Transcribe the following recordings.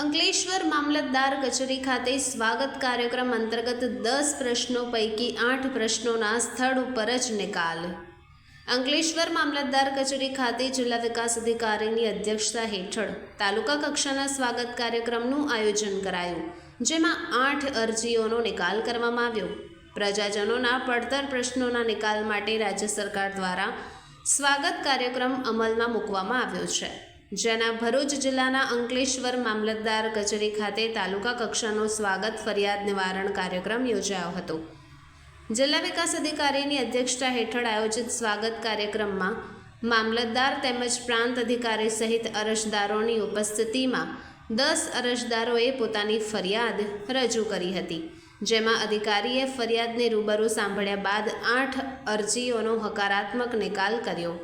અંકલેશ્વર મામલતદાર કચેરી ખાતે સ્વાગત કાર્યક્રમ અંતર્ગત દસ પ્રશ્નો પૈકી આઠ પ્રશ્નોના સ્થળ ઉપર જ નિકાલ. અંકલેશ્વર મામલતદાર કચેરી ખાતે જિલ્લા વિકાસ અધિકારીની અધ્યક્ષતા હેઠળ તાલુકા કક્ષાના સ્વાગત કાર્યક્રમનું આયોજન કરાયું, જેમાં આઠ અરજીઓનો નિકાલ કરવામાં આવ્યો. પ્રજાજનોના પડતર પ્રશ્નોના નિકાલ માટે રાજ્ય સરકાર દ્વારા સ્વાગત કાર્યક્રમ અમલમાં મૂકવામાં આવ્યો છે. જેના ભરૂચ જિલ્લાના અંકલેશ્વર મામલતદાર કચેરી ખાતે તાલુકા કક્ષાનો સ્વાગત ફરિયાદ નિવારણ કાર્યક્રમ યોજાયો હતો. જિલ્લા વિકાસ અધિકારીની અધ્યક્ષતા હેઠળ આયોજિત સ્વાગત કાર્યક્રમમાં મામલતદાર તેમજ પ્રાંત અધિકારી સહિત અરજદારોની ઉપસ્થિતિમાં દસ અરજદારોએ પોતાની ફરિયાદ રજૂ કરી હતી. જેમાં અધિકારીએ ફરિયાદને રૂબરૂ સાંભળ્યા બાદ આઠ અરજીઓનો હકારાત્મક નિકાલ કર્યો.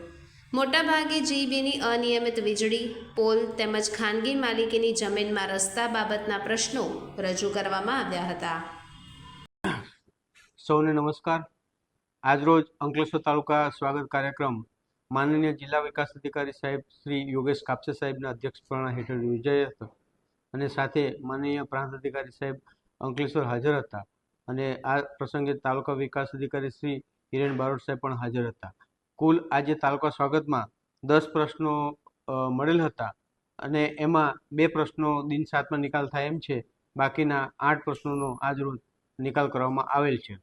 મોટાભાગે જીબીની અનિયમિત વીજળી, પોલ તેમજ ખાનગી માલિકીની જમીનમાં રસ્તા બાબતના પ્રશ્નો રજૂ કરવામાં આવ્યા હતા. સૌને નમસ્કાર. આજરોજ અંકલેશ્વર તાલુકા સ્વાગત કાર્યક્રમ માનનીય જિલ્લા વિકાસ અધિકારી સાહેબ શ્રી યોગેશ કાપસે સાહેબના અધ્યક્ષપણા હેઠળ યોજાયો હતો અને સાથે માનનીય પ્રાંત અધિકારી સાહેબ અંકલેશ્વર હાજર હતા અને આ પ્રસંગે તાલુકા વિકાસ અધિકારી શ્રી હિરેન બારોટ સાહેબ પણ હાજર હતા. કુલ આજે તાલુકા સ્વાગતમાં દસ પ્રશ્નો મળેલ હતા અને એમાં બે પ્રશ્નો દિન સાતમાં નિકાલ થાય એમ છે. બાકીના આઠ પ્રશ્નોનો આજરોજ નિકાલ કરવામાં આવેલ છે.